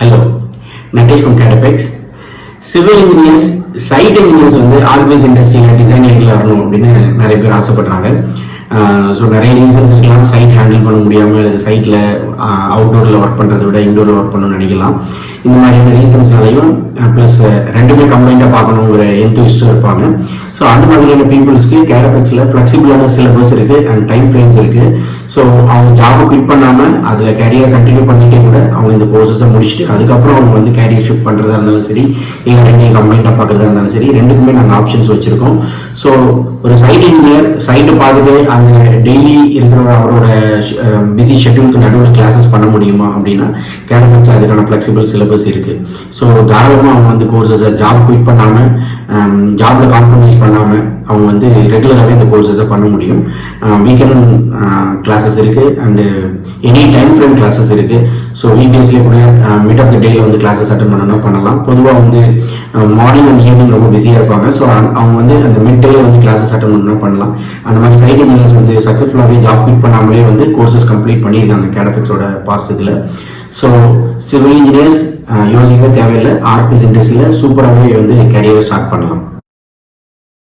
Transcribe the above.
Hello Natesh from கேட்டபெக்ஸ் civil engineers site engineers வந்து always இண்டஸ்ட்ரியில் டிசைன் லைனில் வரணும் அப்படின்னு நிறைய பேர் ஆசைப்படுறாங்க. ஸோ நிறைய ரீசன்ஸ் இருக்கலாம். சைட் ஹேண்டில் பண்ண முடியாமல் அல்லது சைட்டில் அவுட்டோரில் ஒர்க் பண்ணுறதை விட இன்டோரில் ஒர்க் பண்ணணும்னு நினைக்கலாம். இந்த மாதிரியான ரீசன்ஸ்னாலையும் ப்ளஸ் ரெண்டுமே கம்பைண்டாக பார்க்கணுங்கிற எந்தூஸ்டும் இருப்பாங்க. ஸோ அந்த மாதிரியான பீப்புள்ஸ்க்கு கேரபெக்ஸில் ஃப்ளெக்சிபிளான சிலபஸ் இருக்குது அண்ட் டைம் ஃப்ரேம்ஸ் இருக்குது ஸோ அவங்க ஜாபை குவிட் பண்ணாமல் அதில் கேரியரை கண்டினியூ பண்ணிட்டே கூட அவங்க இந்த கோர்சஸை முடிச்சுட்டு அதுக்கப்புறம் அவங்க வந்து கேரியர் ஷிஃப்ட் பண்ணுறதா இருந்தாலும் சரி இல்லை ரெண்டையும் கம்பைண்டாக பார்க்குறதா இருந்தாலும் சரி ரெண்டுக்குமே நாங்கள் ஆப்ஷன்ஸ் வச்சுருக்கோம். ஸோ ஒரு சைட் இன்ஜினியர் சைட்டை பார்த்துட்டு அந்த டெய்லி இருக்கிற அவரோட பிஸி ஷெட்யூலுக்கு நடுவில் கிளாஸஸ் பண்ண முடியுமா அப்படின்னா கேரபெக்ஸில் அதுக்கான ஃப்ளெக்சிபிள் சிலபஸ் இருக்குது ஸோ தாராளமாக அவங்க வந்து கோர்சஸை ஜாப் குவிட் பண்ணாமல் ஜாபில் காம்ப்ரமைஸ் பண்ணாமல் அவங்க வந்து ரெகுலராகவே இந்த கோர்சஸை பண்ண முடியும். வீக்கெண்ட் கிளாஸஸ் இருக்குது and any time frame classes இருக்குது ஸோ வீக்டேஸ்லேயே கூட மிட் ஆஃப் த டேயில் வந்து கிளாஸஸ் அட்டன் பண்ணணும்னா பண்ணலாம். பொதுவாக வந்து மார்னிங் அண்ட் ஈவினிங் ரொம்ப பிஸியாக இருப்பாங்க. ஸோ அவங்க வந்து அந்த மிட் டேயில் வந்து கிளாஸஸ் அட்டன் பண்ணணும்னா பண்ணலாம். அந்த மாதிரி சைட் இன்ஜினியர்ஸ் வந்து சக்ஸஸ்ஃபுல்லாகவே ஜாப் குவிட் பண்ணாமலே வந்து கோர்சஸ் கம்ப்ளீட் பண்ணியிருக்காங்க கேடபிக்ஸோட பாஸ்ட் இதில். ஸோ சிவில் இன்ஜினியர்ஸ் யோசிக்கவே தேவையில்லை. ஆர்கிஸ் இண்டஸ்ட்ரியில் சூப்பராகவே வந்து கரியரை ஸ்டார்ட் பண்ணலாம்.